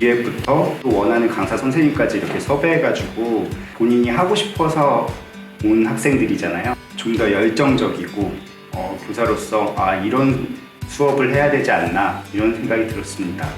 기획부터 또 원하는 강사 선생님까지 이렇게 섭외해가지고 본인이 하고 싶어서 온 학생들이잖아요. 좀 더 열정적이고 어, 교사로서 아 이런 수업을 해야 되지 않나 이런 생각이 들었습니다.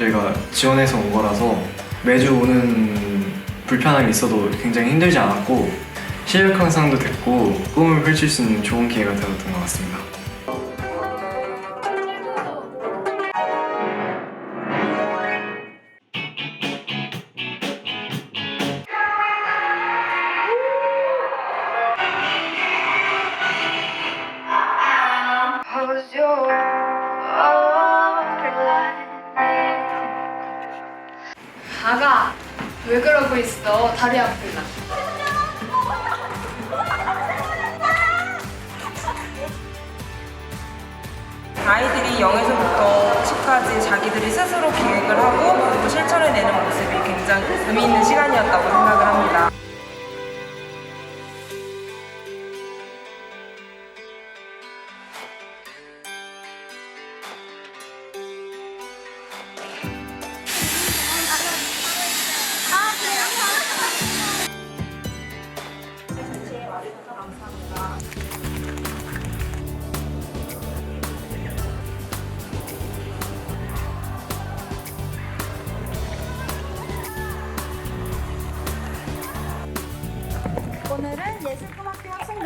저희가 지원해서 온 거라서 매주 오는 불편함이 있어도 굉장히 힘들지 않았고 실력 향상도 됐고 꿈을 펼칠 수 있는 좋은 기회가 되었던 것 같습니다. 왜 그러고 있어? 다리 아프다. 아이들이 0에서부터 10까지 자기들이 스스로 계획을 하고 실천해내는 모습이 굉장히 의미 있는 시간이었다고 생각을 합니다.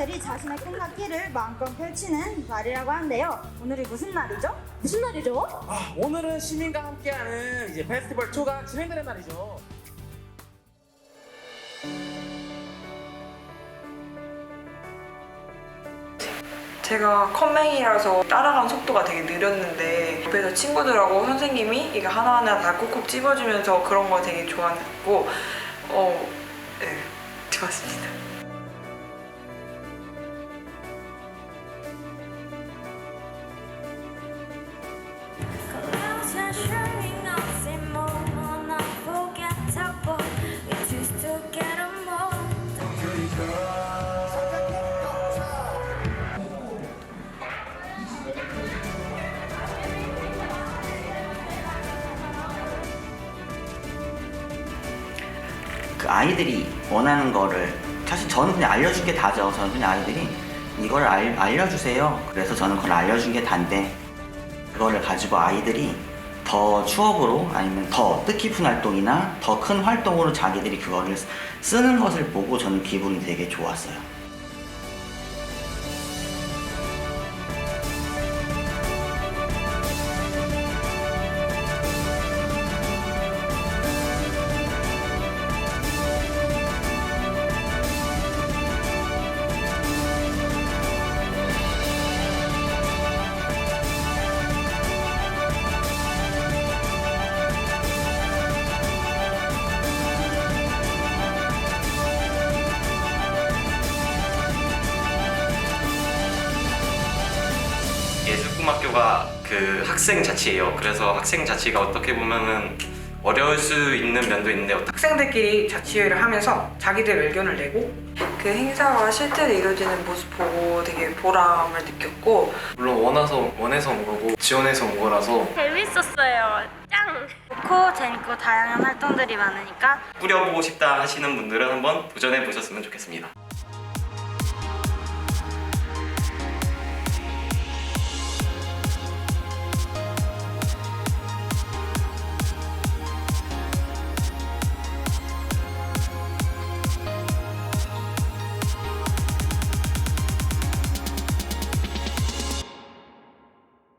학생들이 자신의 꿈과 끼를 마음껏 펼치는 날이라고 하는데요. 오늘이 무슨 날이죠? 무슨 날이죠? 아, 오늘은 시민과 함께하는 이제 페스티벌 2가 진행되는 날이죠. 제가 컴맹이라서 따라가는 속도가 되게 느렸는데 옆에서 친구들하고 선생님이 이게 하나하나 다 콕콕 집어주면서 그런 거 되게 좋아했고 어, 네, 좋았습니다. 아이들이 원하는 거를 사실 저는 그냥 알려준 게 다죠. 저는 그냥 아이들이 이걸 알, 알려주세요. 그래서 저는 그걸 알려준 게 단데 그거를 가지고 아이들이 더 추억으로 아니면 더 뜻깊은 활동이나 더 큰 활동으로 자기들이 그거를 쓰- 쓰는 것을 보고 저는 기분이 되게 좋았어요. 예술꿈학교가 그 학생 자치예요. 그래서 학생 자치가 어떻게 보면은 어려울 수 있는 면도 있는데 학생들끼리 자치회를 하면서 자기들 의견을 내고 그그 행사가 실제로 이루어지는 모습 보고 되게 보람을 느꼈고 물론 원해서 원해서 온 거고 지원해서 온 거라서 재밌었어요. 짱! 좋고 재밌고 다양한 활동들이 많으니까 꾸려보고 싶다 하시는 분들은 한번 도전해 보셨으면 좋겠습니다.